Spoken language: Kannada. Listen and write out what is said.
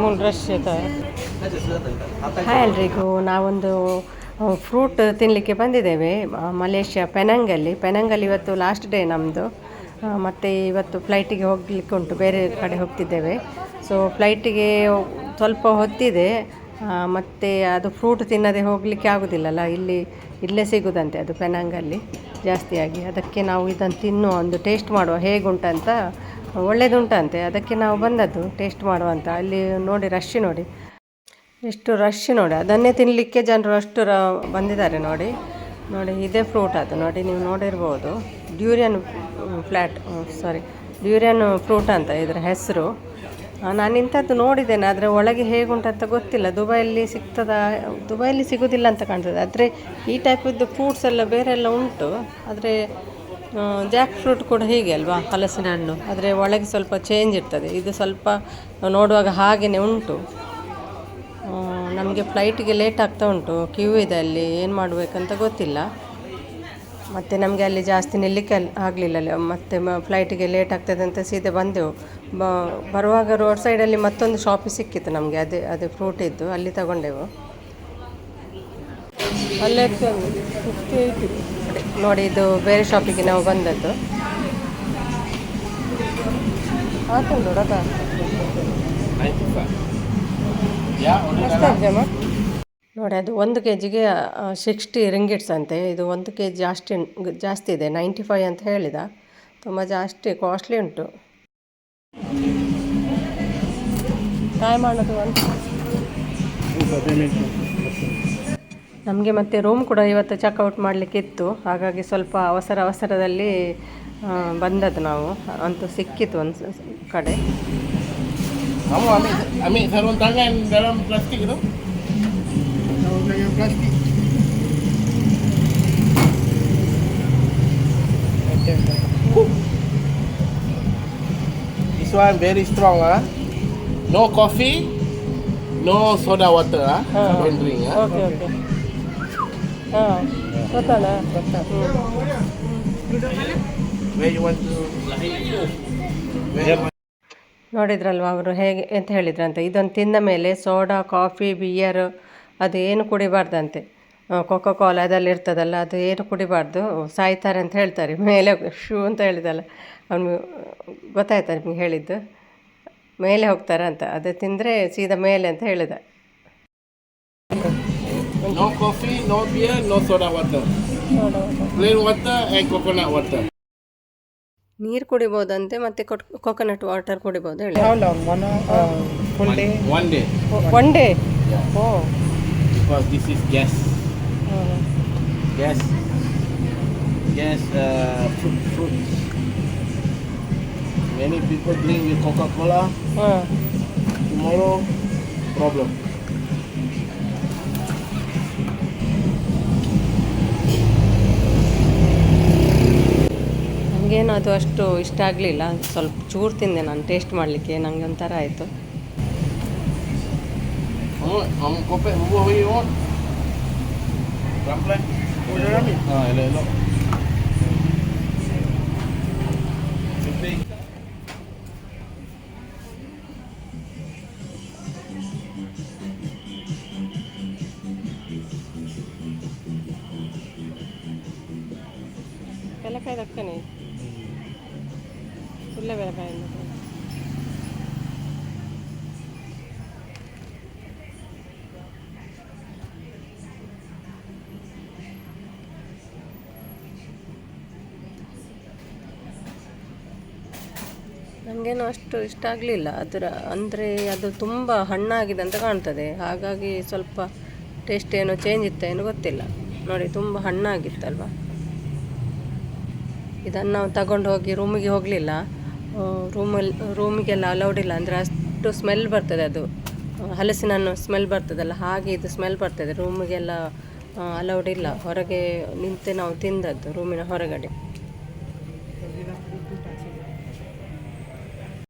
ಮೂರು ರಶ್ ಹಾಯ್ ಎಲ್ರಿಗೂ, ನಾವೊಂದು ಫ್ರೂಟ್ ತಿನ್ನಲಿಕ್ಕೆ ಬಂದಿದ್ದೇವೆ ಮಲೇಷ್ಯಾ ಪೆನಂಗಲ್ಲಿ ಪೆನಂಗಲ್ಲಿ ಇವತ್ತು ಲಾಸ್ಟ್ ಡೇ ನಮ್ಮದು ಮತ್ತು ಇವತ್ತು ಫ್ಲೈಟಿಗೆ ಹೋಗಲಿಕ್ಕೆ ಉಂಟು, ಬೇರೆ ಕಡೆ ಹೋಗ್ತಿದ್ದೇವೆ. ಸೊ ಫ್ಲೈಟಿಗೆ ಸ್ವಲ್ಪ ಹೊತ್ತಿದೆ ಮತ್ತು ಅದು ಫ್ರೂಟ್ ತಿನ್ನದೆ ಹೋಗಲಿಕ್ಕೆ ಆಗೋದಿಲ್ಲಲ್ಲ, ಇಲ್ಲಿ, ಇಲ್ಲೇ ಸಿಗೋದಂತೆ ಅದು ಪೆನಂಗಲ್ಲಿ ಜಾಸ್ತಿಯಾಗಿ. ಅದಕ್ಕೆ ನಾವು ಇದನ್ನು ತಿನ್ನುವ ಒಂದು ಟೇಸ್ಟ್ ಮಾಡುವ ಹೇಗುಂಟಂತ ಒಳ್ಳೇದುಂಟಂತೆ. ಅದಕ್ಕೆ ನಾವು ಬಂದದ್ದು ಟೇಸ್ಟ್ ಮಾಡುವಂತ ಅಲ್ಲಿ ನೋಡಿ ರಶ್ ನೋಡಿ. ಎಷ್ಟು ರಶ್ ನೋಡಿ. ಅದನ್ನೇ ತಿನ್ನಲಿಕ್ಕೆ ಜನರು ಅಷ್ಟು ರ, ಬಂದಿದ್ದಾರೆ ನೋಡಿ. ನೋಡಿ, ಇದೇ ಫ್ರೂಟ್ ಅದು. ನೋಡಿ, ನೀವು ನೋಡಿರ್ಬೋದು. Durian flat sorry durian fruit ಅಂತ ಇದರ ಹೆಸರು. ನಾನು ಇಂಥದ್ದು ನೋಡಿದ್ದೇನೆ, ಆದರೆ ಒಳಗೆ ಹೇಗುಂಟಂತ ಗೊತ್ತಿಲ್ಲ. ದುಬೈಯಲ್ಲಿ ಸಿಗ್ತದ, ದುಬೈಯಲ್ಲಿ ಸಿಗೋದಿಲ್ಲ ಅಂತ ಕಾಣ್ತದೆ. ಆದರೆ ಈ ಟೈಪಿದ್ದು ಫ್ರೂಟ್ಸ್ ಎಲ್ಲ ಬೇರೆ ಎಲ್ಲ ಉಂಟು. ಆದರೆ ಜಾಕ್ ಫ್ರೂಟ್ ಕೂಡ ಹೀಗೆ ಅಲ್ವಾ, ಹಲಸಿನ ಹಣ್ಣು. ಆದರೆ ಒಳಗೆ ಸ್ವಲ್ಪ ಚೇಂಜ್ ಇರ್ತದೆ. ಇದು ಸ್ವಲ್ಪ ನೋಡುವಾಗ ಹಾಗೆಯೇ ಉಂಟು. ನಮಗೆ ಫ್ಲೈಟಿಗೆ ಲೇಟ್ ಆಗ್ತಾ ಉಂಟು. ಕ್ಯೂ ಇದೆ ಅಲ್ಲಿ, ಏನು ಮಾಡಬೇಕಂತ ಗೊತ್ತಿಲ್ಲ. ಮತ್ತು ನಮಗೆ ಅಲ್ಲಿ ಜಾಸ್ತಿ ನಿಲ್ಲಿಕ್ಕೆ ಆಗಲಿಲ್ಲ ಅಲ್ಲಿ. ಮತ್ತೆ ಫ್ಲೈಟಿಗೆ ಲೇಟ್ ಆಗ್ತದೆ ಅಂತ ಸೀದಾ ಬಂದೆವು. ಬ ಬರುವಾಗ ರೋಡ್ ಸೈಡಲ್ಲಿ ಮತ್ತೊಂದು ಶಾಪ್ ಸಿಕ್ಕಿತ್ತು ನಮಗೆ. ಅದೇ ಅದೇ ಫ್ರೂಟ್ ಇದ್ದು. ಅಲ್ಲಿ ತಗೊಂಡೆವು. ಅಲ್ಲೇ ನೋಡಿ, ಇದು ಬೇರೆ ಶಾಪಿಗೆ ನಾವು ಬಂದದ್ದು. ಆಯ್ತು ನೋಡದ ನೋಡಿ, ಅದು ಒಂದು ಕೆ ಜಿಗೆ ಸಿಕ್ಸ್ಟಿ ರಿಂಗಿಟ್ಸ್ ಅಂತೆ. ಇದು ಒಂದು ಕೆ ಜಿ ಜಾಸ್ತಿ ಜಾಸ್ತಿ ಇದೆ ನೈಂಟಿ ಫೈವ್ ಅಂತ ಹೇಳಿದ. ತುಂಬ ಜಾಸ್ತಿ ಕಾಸ್ಟ್ಲಿ ಉಂಟು. ಟ್ರೈ ಮಾಡೋದು ಅಂತ. ನಮಗೆ ಮತ್ತೆ ರೂಮ್ ಕೂಡ ಇವತ್ತು ಚೆಕ್ಔಟ್ ಮಾಡಲಿಕ್ಕೆ ಇತ್ತು ಹಾಗಾಗಿ ಸ್ವಲ್ಪ ಅವಸರ ಅವಸರದಲ್ಲಿ ಬಂದದ್ದು ನಾವು ಅಂತೂ ಸಿಕ್ಕಿತ್ತು ಒಂದು ಕಡೆ. This one very strong ah. No coffee, no soda water ah. Ah. Don't drink ah. Okay, okay ಹಾಂ ಗೊತ್ತಲ್ಲ? Want? ನೋಡಿದ್ರಲ್ವ ಅವರು ಹೇಗೆ ಎಂತ ಹೇಳಿದ್ರಂತೆ? ಇದೊಂದು ತಿಂದ ಮೇಲೆ ಸೋಡಾ ಕಾಫಿ ಬಿಯರ್ ಅದು ಏನು ಕುಡಿಬಾರ್ದಂತೆ. ಕೊಕೋ ಕೋಲ ಅದೆಲ್ಲ ಇರ್ತದಲ್ಲ ಅದು ಏನು ಕುಡಿಬಾರ್ದು. ಸಾಯ್ತಾರೆ ಅಂತ ಹೇಳ್ತಾರೆ. ಮೇಲೆ ಶೂ ಅಂತ ಹೇಳಿದಲ್ಲ. ಅವನು ಗೊತ್ತಾಯ್ತಾ ನಿಮಗೆ ಹೇಳಿದ್ದು? ಮೇಲೆ ಹೋಗ್ತಾರೆ ಅಂತ ಅದು ತಿಂದರೆ ಸೀದಾ ಮೇಲೆ ಅಂತ ಹೇಳಿದ. No coffee, no beer, no soda water. Plain water and coconut water. ನೀರು ಕುಡಿಬೋದಂತೆ ಮತ್ತು ಕೊಕೊನಟ್ ವಾಟರ್ ಕುಡಿಬೋದು ಹೇಳಿ How long? One uh, full day? One day. One day. O Because this is gas. Gas. Gas uh, fruit, fruit. Many people drink with Coca-Cola. ಹಾಂ Tomorrow, problem. ನನಗೇನು ಅದು ಅಷ್ಟು ಇಷ್ಟ ಆಗಲಿಲ್ಲ. ಸ್ವಲ್ಪ ಚೂರು ತಿಂದೆ ನಾನು ಟೇಸ್ಟ್ ಮಾಡಲಿಕ್ಕೆ ನನಗೆ ಒಂಥರ ಆಯಿತು. ಕೈ kamu ಇಲ್ಲ ನನಗೇನು ಅಷ್ಟು ಇಷ್ಟ ಆಗಲಿಲ್ಲ. ಅದರ ಅಂದರೆ ಅದು ತುಂಬ ಹಣ್ಣಾಗಿದೆ ಅಂತ ಕಾಣ್ತದೆ. ಹಾಗಾಗಿ ಸ್ವಲ್ಪ ಟೇಸ್ಟ್ ಏನೋ ಚೇಂಜ್ ಇತ್ತ ಏನೋ ಗೊತ್ತಿಲ್ಲ. ನೋಡಿ, ತುಂಬ ಹಣ್ಣಾಗಿತ್ತಲ್ವ? ಇದನ್ನು ನಾವು ತಗೊಂಡು ಹೋಗಿ ರೂಮಿಗೆ ಹೋಗಲಿಲ್ಲ. ರೂಮಲ್ಲಿ, ರೂಮಿಗೆಲ್ಲ ಅಲೌಡ್ ಇಲ್ಲ. ಅಂದರೆ ಅಷ್ಟು ಸ್ಮೆಲ್ ಬರ್ತದೆ ಅದು. ಹಲಸಿನ ಸ್ಮೆಲ್ ಬರ್ತದಲ್ಲ, ಹಾಗೆ ಇದು ಸ್ಮೆಲ್ ಬರ್ತದೆ. ರೂಮಿಗೆಲ್ಲ ಅಲೌಡ್ ಇಲ್ಲ. ಹೊರಗೆ ನಿಂತೆ ನಾವು ತಿಂದದ್ದು, ರೂಮಿನ ಹೊರಗಡೆ.